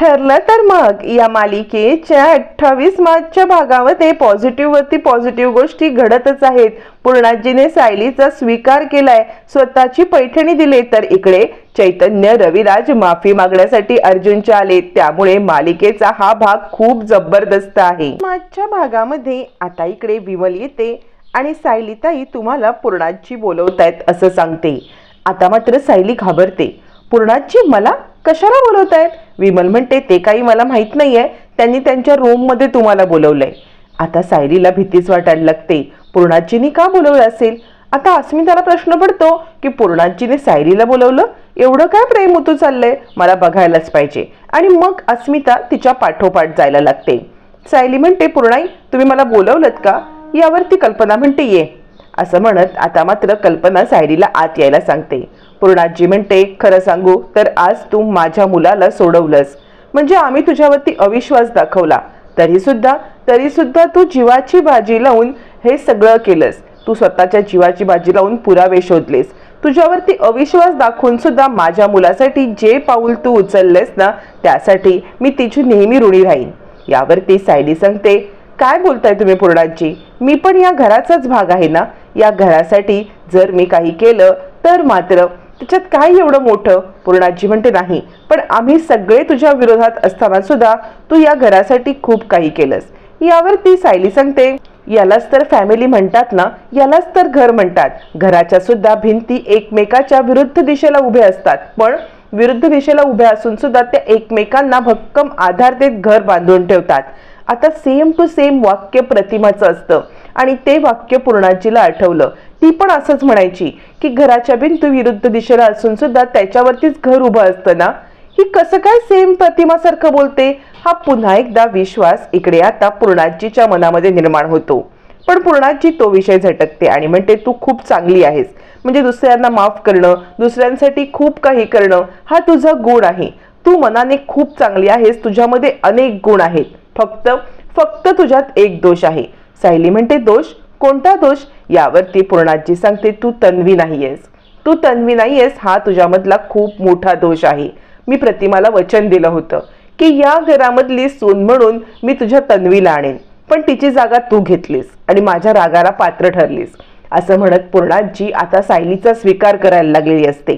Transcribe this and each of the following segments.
ठरलं तर मग. या मालिकेच्या अठ्ठावीस मार्चच्या भागामध्ये पॉझिटिव्ह वरती पॉझिटिव्ह गोष्टी घडतच आहेत. पूर्णाजीने सायलीचा स्वीकार केलाय. स्वतःची पैठणी दिली तर इकडे चैतन्य रविराज माफी मागण्यासाठी अर्जुनच्या आले. त्यामुळे मालिकेचा हा भाग खूप जबरदस्त आहे. मागच्या भागामध्ये आता इकडे विमल येते आणि सायलीताई तुम्हाला पूर्णाजी बोलवतायत असं सांगते. आता मात्र सायली घाबरते. पूर्णाजी मला कशाला बोलवत आहेत विमल म्हणते ते काही मला माहीत नाहीये. त्यांनी त्यांच्या रूममध्ये तुम्हाला बोलवलंय. आता सायलीला भीतीच वाटायला लागते. पूर्णाजीने का बोलवलं असेल? आता अस्मिताला प्रश्न पडतो की पूर्णाजीने सायलीला बोलवलं? एवढं काय प्रेम होतो चाललंय? मला बघायलाच पाहिजे. आणि मग अस्मिता तिच्या पाठोपाठ जायला लागते. सायली म्हणते पूर्णाई तुम्ही मला बोलवलत का? यावरती कल्पना म्हणते ये. असं म्हणत आता मात्र कल्पना सायलीला आत यायला सांगते. पूर्णाजी म्हणते खरं सांगू तर आज तू माझ्या मुलाला सोडवलंस. म्हणजे आम्ही तुझ्यावरती अविश्वास दाखवला. तरी सुद्धा तरी सुद्धा तू जीवाची भाजी लावून हे सगळं केलंस. तू स्वतःच्या जीवाची बाजी लावून पुरावे शोधलेस. तुझ्यावरती अविश्वास दाखवून सुद्धा माझ्या मुलासाठी जे पाऊल तू उचललेस ना त्यासाठी मी तिची नेहमी ऋणी राहीन. यावरती सायली सांगते काय बोलताय तुम्ही पूर्णाजी? मी पण या घराचाच भाग आहे ना? या घरासाठी जर मी काही केलं तर मात्र त्याच्यात काय एवढं मोठं पूर्णाजी म्हणते नाही. पण आम्ही सगळे तुझ्या विरोधात असताना सुद्धा तू या घरासाठी खूप काही केलंस. यावर ती सायली सांगते यालाच तर फॅमिली म्हणतात ना यालाच तर घर म्हणतात. घराच्या सुद्धा भिंती एकमेकाच्या विरुद्ध दिशेला उभे असतात. पण विरुद्ध दिशेला उभ्या असून सुद्धा त्या एकमेकांना भक्कम आधार देत घर बांधून ठेवतात. आता सेम टू सेम वाक्य प्रतिमाचं असतं. आणि ते वाक्य पूर्णाजीला आठवलं. ती पण असंच म्हणायची की घराच्या भिंतू विरुद्ध दिशेला असून सुद्धा त्याच्यावरतीच घर उभं असतं ना? ही कसं काय सेम प्रतिमासारखं बोलते? हा पुन्हा एकदा विश्वास इकडे आता पूर्णाजीच्या मनामध्ये निर्माण होतो. पण पूर्णाजी तो विषय झटकते आणि म्हणते तू खूप चांगली आहेस. म्हणजे दुसऱ्यांना माफ करणं दुसऱ्यांसाठी खूप काही करणं हा तुझा गुण आहे. तू मनाने खूप चांगली आहेस. तुझ्यामध्ये अनेक गुण आहेत. फक्त फक्त तुझ्यात एक दोष आहे. सायली म्हणते दोष? कोणता दोष? यावरती पूर्णाजी सांगते तू तन्वी नाहीयेस. तू तन्वी नाहीयेस हा तुझ्यामधला खूप मोठा दोष आहे. मी प्रतिमाला वचन दिलं होतं की या घरामधली सून म्हणून मी तुझ्या तन्वीला आणेन. पण तिची जागा तू घेतलीस आणि माझ्या रागाला पात्र ठरलीस. असं म्हणत पूर्णाजी आता सायलीचा स्वीकार करायला लागलेली असते.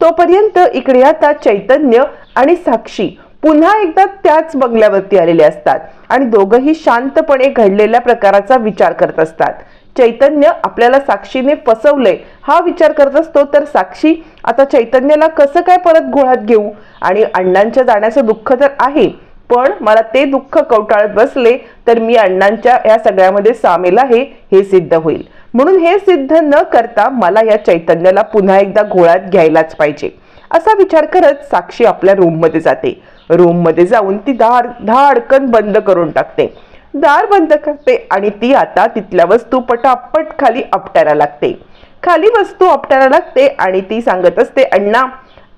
तोपर्यंत इकडे आता चैतन्य आणि साक्षी पुन्हा एकदा त्याच बंगल्यावरती आलेले असतात आणि दोघंही शांतपणे घडलेल्या प्रकाराचा विचार करत असतात. चैतन्य आपल्याला साक्षीने फसवलंय हा विचार करत असतो तर साक्षी आता चैतन्याला कसं काय परत घोळात घेऊ? आणि अण्णांच्या जाण्याचं दुःख तर आहे पण मला ते दुःख कवटाळत बसले तर मी अण्णांच्या या सगळ्यामध्ये सामील आहे हे सिद्ध होईल. म्हणून हे सिद्ध न करता मला या चैतन्याला पुन्हा एकदा घोळात घ्यायलाच पाहिजे. असा विचार करत साक्षी आपल्या रूममध्ये जाते. रूममध्ये जाऊन ती दार धाडकन बंद करून टाकते. दार बंद करते आणि ती आता तिथल्या वस्तू पटापट खाली आपटायला लागते. खाली वस्तू आपटायला लागते आणि ती सांगत असते अण्णा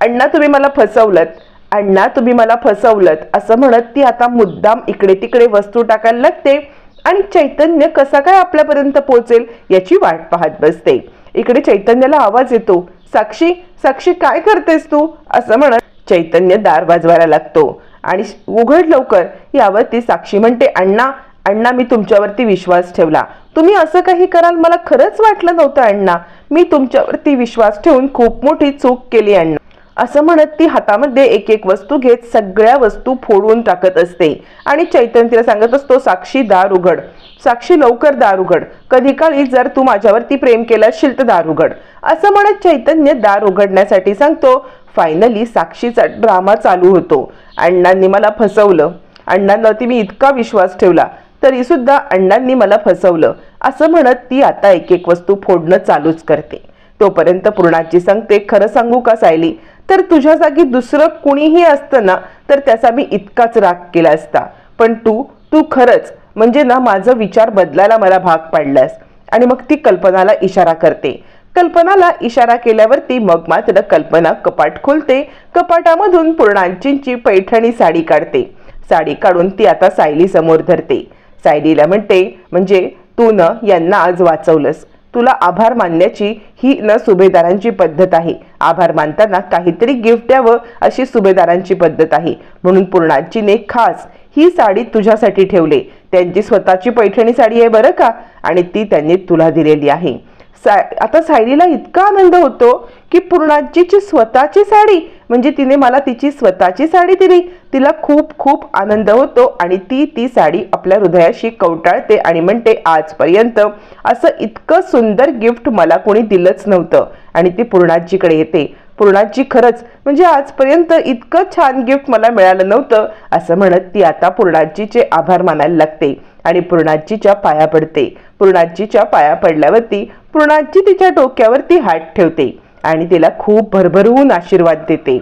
अण्णा तुम्ही मला फसवलत. अण्णा तुम्ही मला फसवलत. असं म्हणत ती आता मुद्दाम इकडे तिकडे वस्तू टाकायला लागते आणि चैतन्य कसा काय आपल्यापर्यंत पोहोचेल याची वाट पाहत बसते. इकडे चैतन्याला आवाज येतो साक्षी साक्षी काय करतेस तू? असं म्हणत चैतन्य दार वाजवायला लागतो. आणि उघड लवकर यावर ती साक्षी म्हणते अण्णा अण्णा मी तुमच्यावरती विश्वास ठेवला. तुम्ही असं काही कराल? मला खरंच वाटलं नव्हतं अण्णा. मी तुमच्यावरती विश्वास ठेवून खूप मोठी चूक केली अण्णा. असं म्हणत ती हातामध्ये एक एक वस्तू घेत सगळ्या वस्तू फोडून टाकत असते. आणि चैतन्य तिला सांगत असतो साक्षी दार उघड. साक्षी लवकर दार उघड. कधी काळी जर तू माझ्यावरती प्रेम केलं असशील तर दार उघड. असं म्हणत चैतन्य दार उघडण्यासाठी सांगतो फायनली साक्षीचा ड्रामा चालू होतो. अण्णांनी मला फसवलं. अण्णांवरती मी इतका विश्वास ठेवला तरी सुद्धा अण्णांनी मला फसवलं. असं म्हणत ती आता एक एक वस्तू फोडणं चालूच करते. तोपर्यंत पूर्णाची सांगते खरं सांगू का सायली? तर तुझ्या जागी दुसरं कुणीही असतं ना तर त्याचा मी इतकाच राग केला असता. पण तू तू खरंच म्हणजे ना माझं विचार बदलायला मला भाग पाडलास आणि मग ती कल्पनाला इशारा करते. कल्पनाला इशारा केल्यावरती मग मात्र कल्पना कपाट खोलते कपाटामधून पूर्णांचींची पैठणी साडी काढते. साडी काढून ती आता सायली समोर धरते. सायलीला म्हणते म्हणजे तू न यांना आज वाचवलंस. तुला आभार मानण्याची ही न सुभेदारांची पद्धत आहे. आभार मानताना काहीतरी गिफ्ट द्यावं अशी सुभेदारांची पद्धत आहे. म्हणून पूर्णाजीने खास ही साडी तुझ्यासाठी ठेवले. त्यांची स्वतःची पैठणी साडी आहे बरं का? आणि ती त्यांनी तुला दिलेली आहे. सा आता सायलीला इतका आनंद होतो की पूर्णाजीची स्वतःची साडी म्हणजे तिने मला तिची स्वतःची साडी दिली. तिला खूप खूप आनंद होतो आणि ती ती साडी आपल्या हृदयाशी कवटाळते आणि म्हणते आजपर्यंत असं इतकं सुंदर गिफ्ट मला कोणी दिलंच नव्हतं. आणि ती पूर्णाजीकडे येते. पूर्णाजी खरंच म्हणजे आजपर्यंत इतकं छान गिफ्ट मला मिळालं नव्हतं असं म्हणत ती आता पूर्णाजीचे आभार मानायला लागते आणि पूर्णाजीच्या पाया पडते. पूर्णाजीच्या पाया पडल्यावरती पूर्णाजी तिच्या डोक्यावरती हात ठेवते आणि तिला खूप भरभरून आशीर्वाद देते.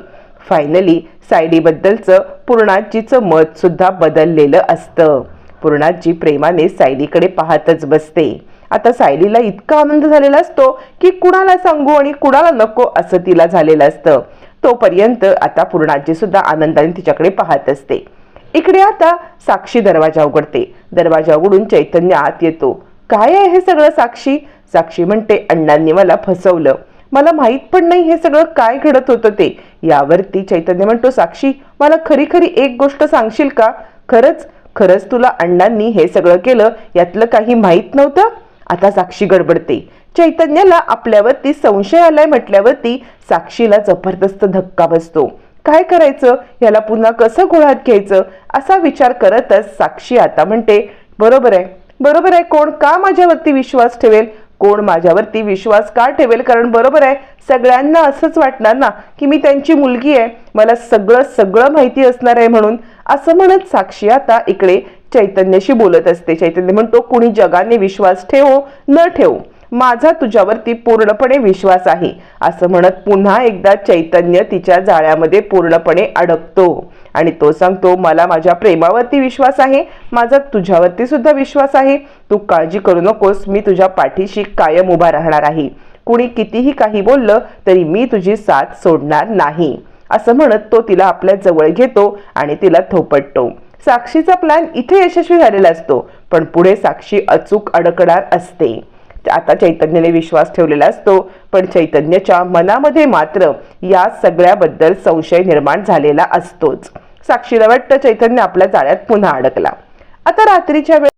फायनली सायलीबद्दलचं पूर्णाजीचं मत सुद्धा बदललेलं असतं. पूर्णाजी प्रेमाने सायलीकडे पाहतच बसते. आता सायलीला इतका आनंद झालेला असतो की कुणाला सांगू आणि कुणाला नको असं तिला झालेलं असतं. तोपर्यंत आता पूर्णाजी सुद्धा आनंदाने तिच्याकडे पाहत असते. इकडे आता साक्षी दरवाजा उघडते. दरवाजा उघडून चैतन्य आत येतो. काय आहे हे सगळं साक्षी? साक्षी म्हणते अण्णांनी मला फसवलं. मला माहीत पण नाही हे सगळं काय घडत होतं ते. यावरती चैतन्य म्हणतो साक्षी मला खरी खरी एक गोष्ट सांगशील का? खरंच खरंच तुला अण्णांनी हे सगळं केलं यातलं काही माहीत नव्हतं? आता साक्षी गडबडते. चैतन्याला आपल्यावरती संशय आलाय म्हटल्यावरती साक्षीला जबरदस्त धक्का बसतो. काय करायचं? याला पुन्हा कसं गोळ्यात घ्यायचं? असा विचार करतच साक्षी आता म्हणते बरोबर आहे. बरोबर आहे. कोण का माझ्यावरती विश्वास ठेवेल? कोण माझ्यावरती विश्वास का ठेवेल? कारण बरोबर आहे सगळ्यांना असंच वाटणार ना की मी त्यांची मुलगी आहे. मला सगळं सगळं माहिती असणार आहे म्हणून. असं म्हणत साक्षी आता इकडे चैतन्याशी बोलत असते. चैतन्य म्हणतो कुणी जगाने विश्वास ठेवो न ठेवू. माझा तुझ्यावरती पूर्णपणे विश्वास आहे. असं म्हणत पुन्हा एकदा चैतन्य तिच्या जाळ्यामध्ये पूर्णपणे अडकतो. आणि तो सांगतो मला माझ्या प्रेमावरती विश्वास आहे माझा तुझ्यावरती सुद्धा विश्वास आहे. तू काळजी करू नकोस मी तुझ्या पाठीशी कायम उभा राहणार आहे. कुणी कितीही काही बोललं तरी मी तुझी साथ सोडणार नाही. असं म्हणत तो तिला आपल्या जवळ घेतो आणि तिला थोपटतो. साक्षीचा प्लॅन इथे यशस्वी झालेला असतो पण पुढे साक्षी अचूक अडकणार असते. आता चैतन्याने विश्वास ठेवलेला असतो पण चैतन्याच्या मनामध्ये मात्र या सगळ्याबद्दल संशय निर्माण झालेला असतोच. साक्षीला वाटतं चैतन्य आपल्या जाळ्यात पुन्हा अडकला. आता रात्रीच्या वेळ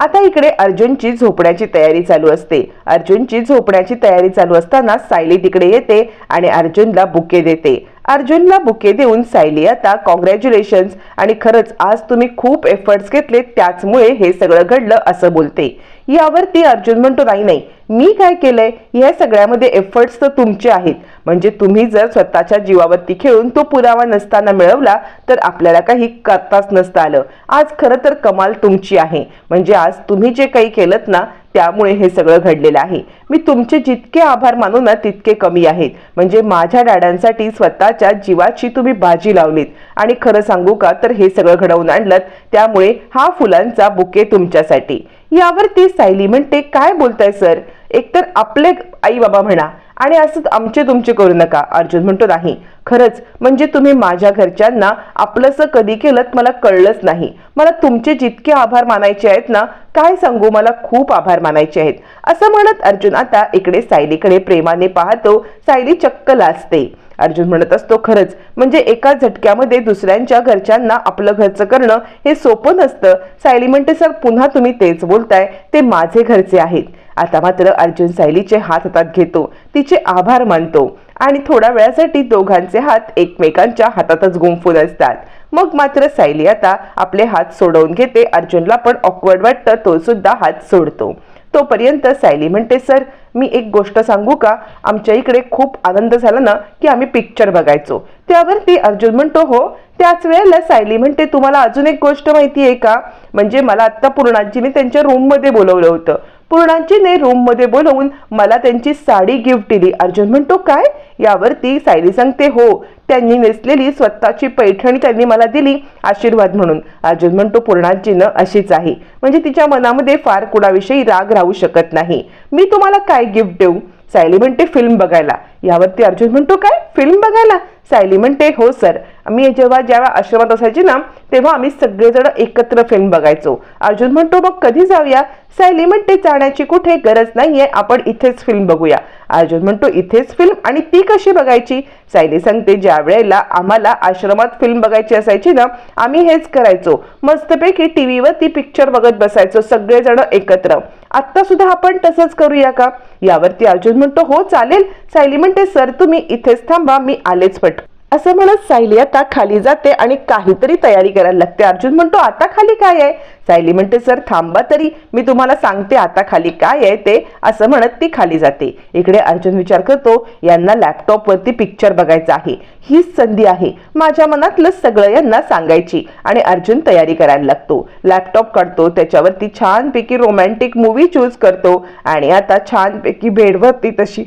आता इकडे अर्जुनची झोपण्याची तयारी चालू असते. अर्जुनची झोपण्याची तयारी चालू असताना सायली तिकडे येते आणि अर्जुनला बुके देते. अर्जुनला बुके देऊन सायली आता कॉंग्रॅच्युलेशन्स आणि खरंच आज तुम्ही खूप एफर्ट्स घेतले त्याचमुळे हे सगळं घडलं असं बोलते. यावरती अर्जुन म्हणतो नाही नाही मी काय केलंय? ह्या सगळ्यामध्ये एफर्ट्स तर तुमचे आहेत. म्हणजे तुम्ही जर स्वतःच्या जीवावरती खेळून तो पुरावा नसताना मिळवला तर आपल्याला काही करताच नसतं आलं. आज खरं तर कमाल तुमची आहे. म्हणजे आज तुम्ही जे काही केलं ना त्यामुळे हे सगळं घडलेलं आहे. मी तुमचे जितके आभार मानू ना तितके कमी आहेत. म्हणजे माझ्या डॅडांसाठी स्वतःच्या जीवाची तुम्ही बाजी लावलीत. आणि खरं सांगू का तर हे सगळं घडवून आणलं त्यामुळे हा फुलांचा बुके तुमच्यासाठी. यावर ती सायली म्हणते काय बोलताय सर? एकतर आपले आई बाबा म्हणा आणि असंच आमचे तुमचे करू नका. अर्जुन म्हणतो नाही. खरंच म्हणजे तुम्ही माझ्या घरच्यांना आपलंसं कधी केलं मला कळलंच नाही. मला तुमचे जितके आभार मानायचे आहेत ना काय सांगू? मला खूप आभार मानायचे आहेत. असं म्हणत अर्जुन आता इकडे सायलीकडे प्रेमाने पाहतो. सायली चक्क लाजते. अर्जुन म्हणत असतो खरंच म्हणजे एका झटक्यामध्ये दुसऱ्यांच्या घरच्यांना आपलं घरचं करणं हे सोपं नसतं. सायली म्हणते सर पुन्हा तुम्ही तेच बोलताय. ते माझे घरचे आहेत. आता मात्र अर्जुन सायलीचे हात हातात घेतो. तिचे आभार मानतो. आणि थोड्या वेळासाठी दोघांचे हात एकमेकांच्या हातातच गुंफून असतात. मग मात्र सायली आता आपले हात सोडवून घेते. अर्जुनला पण ऑकवर्ड वाटतं तो सुद्धा हात सोडतो. तोपर्यंत सायली म्हणते सर मी एक गोष्ट सांगू का? आमच्या इकडे खूप आनंद झाला ना की आम्ही पिक्चर बघायचो. त्यावरती अर्जुन म्हणतो हो. त्याच वेळेला सायली म्हणते तुम्हाला अजून एक गोष्ट माहिती आहे का? म्हणजे मला आत्ता पूर्णाजीने त्यांच्या रूममध्ये बोलवलं होतं. पूर्णांजीने रूममध्ये बोलवून मला त्यांची साडी गिफ्ट दिली. अर्जुन म्हणतो काय? यावरती सायली सांगते हो त्यांनी नेसलेली स्वतःची पैठणी त्यांनी मला दिली आशीर्वाद म्हणून. अर्जुन म्हणतो पूर्णाजीनं अशीच आहे. म्हणजे तिच्या मनामध्ये फार कुणाविषयी राग राहू शकत नाही. मी तुम्हाला काय गिफ्ट देऊ? सायली म्हणते फिल्म बघायला. यावरती अर्जुन म्हणतो काय? फिल्म बघायला? सायली म्हणते हो सर मी जेव्हा ज्यावेळा आश्रमात असायची ना तेव्हा आम्ही सगळेजण एकत्र फिल्म बघायचो. अर्जुन म्हणतो मग कधी जाऊया? सायली म्हणते जाण्याची कुठे गरज नाहीये आपण इथेच फिल्म बघूया. अर्जुन म्हणतो इथेच फिल्म आणि ती कशी बघायची? सायली सांगते ज्या वेळेला आम्हाला आश्रमात फिल्म बघायची असायची ना आम्ही हेच करायचो. मस्तपैकी टीव्हीवर ती पिक्चर बघत बसायचो सगळेजण एकत्र. आत्ता सुद्धा आपण तसंच करूया का? यावरती अर्जुन म्हणतो हो चालेल. सायली म्हणते सर तुम्ही इथेच थांबा मी आलेच पट. असं म्हणत सायली आता खाली जाते आणि काहीतरी तयारी करायला लागते. अर्जुन म्हणतो आता खाली काय आहे? सायली म्हणते सर थांबा तरी मी तुम्हाला सांगते आता खाली काय आहे ते असं म्हणत ती खाली जाते. इकडे अर्जुन विचार करतो यांना लॅपटॉपवरती पिक्चर बघायचा आहे. हीच संधी आहे. माझ्या मनातलं सगळं यांना सांगायची. आणि अर्जुन तयारी करायला लागतो. लॅपटॉप काढतो त्याच्यावरती छानपैकी रोमॅन्टिक मूवी चूज करतो आणि आता छानपैकी बेडवरती तशी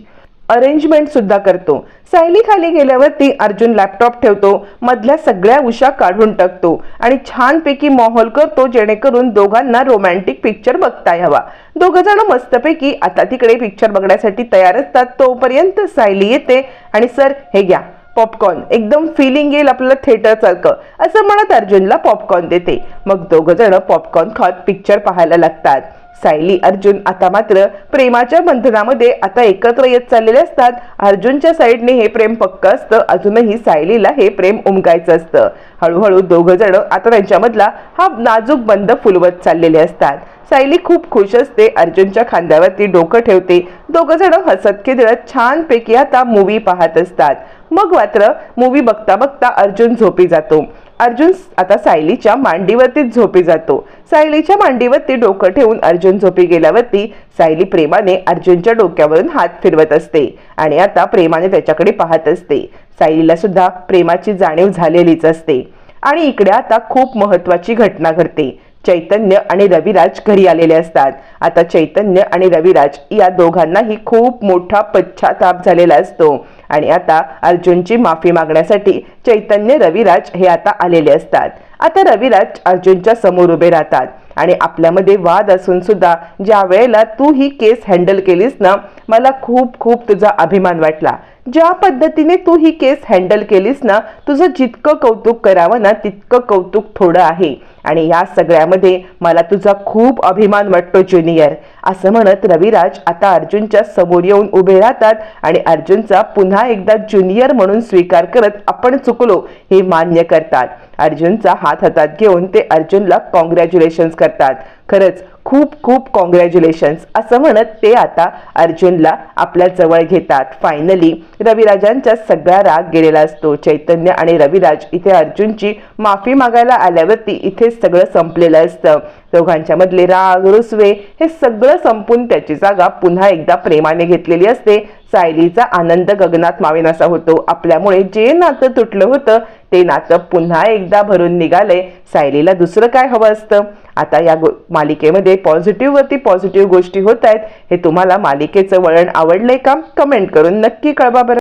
अरेंजमेंट सुद्धा करतो. सायली खाली गेल्यावरती अर्जुन लॅपटॉप ठेवतो. मधल्या सगळ्या उशा काढून टाकतो. आणि छानपैकी माहोल करतो जेणेकरून दोघांना रोमॅन्टिक पिक्चर बघता यावा. दोघं जण मस्तपैकी आता तिकडे पिक्चर बघण्यासाठी तयार असतात. तोपर्यंत सायली येते आणि सर हे घ्या पॉपकॉर्न एकदम फिलिंग येईल आपल्याला थिएटर सारखं. असं म्हणत अर्जुनला पॉपकॉर्न देते. मग दोघं जण पॉपकॉर्न खात पिक्चर पाहायला लागतात. सायली अर्जुन आता मात्र प्रेमाच्या बंधनामध्ये आता एकत्र येत चाललेले असतात. अर्जुनच्या साईडने हे प्रेम पक्क असतं. अजूनही सायलीला हे प्रेम उमगायचं असतं. हळूहळू दोघं जण आता त्यांच्यामधला हा नाजूक बंध फुलवत चाललेले असतात. सायली खूप खुश असते. अर्जुनच्या खांद्यावरती डोकं ठेवते. दोघं जण हसत खेदळत छानपैकी आता मूवी पाहत असतात. मग मात्र मूवी बघता बघता अर्जुन झोपी जातो. अर्जुन आता सायलीच्या मांडीवरतीच झोपी जातो. सायलीच्या मांडीवरती डोकं ठेवून अर्जुन झोपी गेल्यावरती सायली प्रेमाने अर्जुनच्या डोक्यावरून हात फिरवत असते आणि आता प्रेमाने त्याच्याकडे पाहत असते. सायलीला सुद्धा प्रेमाची जाणीव झालेलीच असते. आणि इकडे आता खूप महत्वाची घटना घडते. चैतन्य आणि रविराज घरी आलेले असतात. आता चैतन्य आणि रविराज या दोघांनाही खूप मोठा पश्चाताप झालेला असतो. आणि आता अर्जुनची माफी मागण्यासाठी चैतन्य रविराज हे आता आलेले असतात. आता रविराज अर्जुनच्या समोर उभे राहतात आणि आपल्यामध्ये वाद असून सुद्धा ज्या वेळेला तू ही केस हँडल केलीस ना मला खूप खूप तुझा अभिमान वाटला. ज्या पद्धतीने तू ही केस हँडल केलीस ना तुझं जितकं कौतुक करावं ना तितकं कौतुक थोडं आहे. आणि या सगळ्यामध्ये मला तुझा खूप अभिमान वाटतो ज्युनियर. असं म्हणत रविराज आता अर्जुनच्या समोर येऊन उभे राहतात आणि अर्जुनचा पुन्हा एकदा ज्युनियर म्हणून स्वीकार करत आपण चुकलो हे मान्य करतात. अर्जुनचा हात हातात घेऊन ते अर्जुनला कॉंग्रॅच्युलेशन्स करतात. खरंच खूप खूप कॉंग्रॅच्युलेशन्स असं म्हणत ते आता अर्जुनला आपल्या जवळ घेतात. फायनली रविराजांचा सगळा राग गेलेला असतो. चैतन्य आणि रविराज इथे अर्जुनची माफी मागायला आल्यावरती इथे सगळं संपलेलं असतं. दोघांच्या मधले राग रुसवे हे सगळं संपून त्याची जागा पुन्हा एकदा प्रेमाने घेतलेली असते. सायलीचा आनंद गगनात मावेन असा होतो. आपल्यामुळे जे नातं तुटलं होतं ते नातं पुन्हा एकदा भरून निघालंय. सायलीला दुसरं काय हवं असतं? आता या मालिकेमध्ये पॉझिटिव्ह वरती पॉझिटिव्ह गोष्टी होत आहेत. हे तुम्हाला मालिकेचं वळण आवडलंय का? कमेंट करून नक्की कळवा बरं.